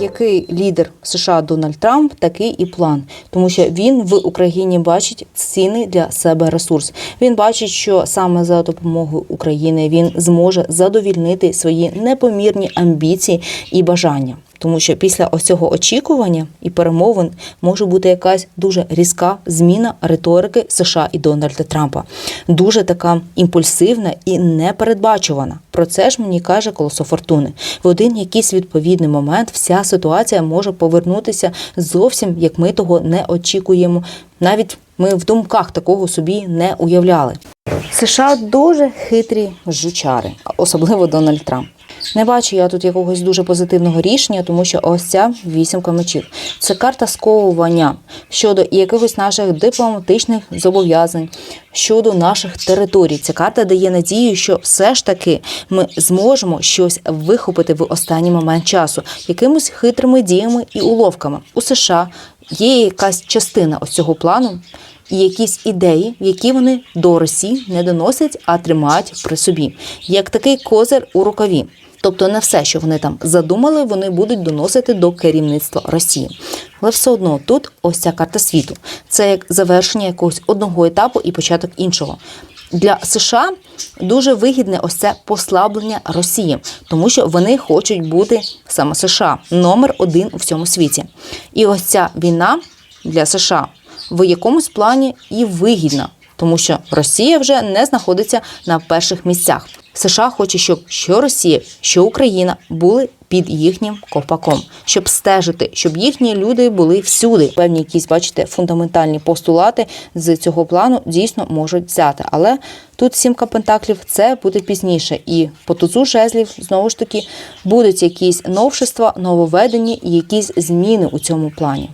Який лідер США Дональд Трамп, такий і план, тому що він в Україні бачить цінний для себе ресурс. Він бачить, що саме за допомогою України він зможе задовільнити свої непомірні амбіції і бажання. Тому що після ось цього очікування і перемовин може бути якась дуже різка зміна риторики США і Дональда Трампа, дуже така імпульсивна і непередбачувана. Про це ж мені каже колесо фортуни. В один якийсь відповідний момент вся ситуація може повернутися зовсім як ми того не очікуємо. Навіть ми в думках такого собі не уявляли. США дуже хитрі жучари, особливо Дональд Трамп. Не бачу я тут якогось дуже позитивного рішення, тому що ось ця вісімка мечів. Це карта сковування щодо якихось наших дипломатичних зобов'язань, щодо наших територій. Ця карта дає надію, що все ж таки ми зможемо щось вихопити в останній момент часу, якимось хитрими діями і уловками. У США є якась частина ось цього плану і якісь ідеї, які вони до Росії не доносять, а тримають при собі, як такий козир у рукаві. Тобто не все, що вони там задумали, вони будуть доносити до керівництва Росії. Але все одно тут ось ця карта світу. Це як завершення якогось одного етапу і початок іншого. Для США дуже вигідне ось це послаблення Росії, тому що вони хочуть бути саме США номер один у всьому світі. І ось ця війна для США в якомусь плані і вигідна, тому що Росія вже не знаходиться на перших місцях. США хоче, щоб що Росія, що Україна були під їхнім ковпаком, щоб стежити, щоб їхні люди були всюди. Певні якісь, бачите, фундаментальні постулати з цього плану дійсно можуть взяти. Але тут сімка пентаклів це буде пізніше. І по тузу жезлів знову ж таки будуть якісь новшества, нововведення і якісь зміни у цьому плані.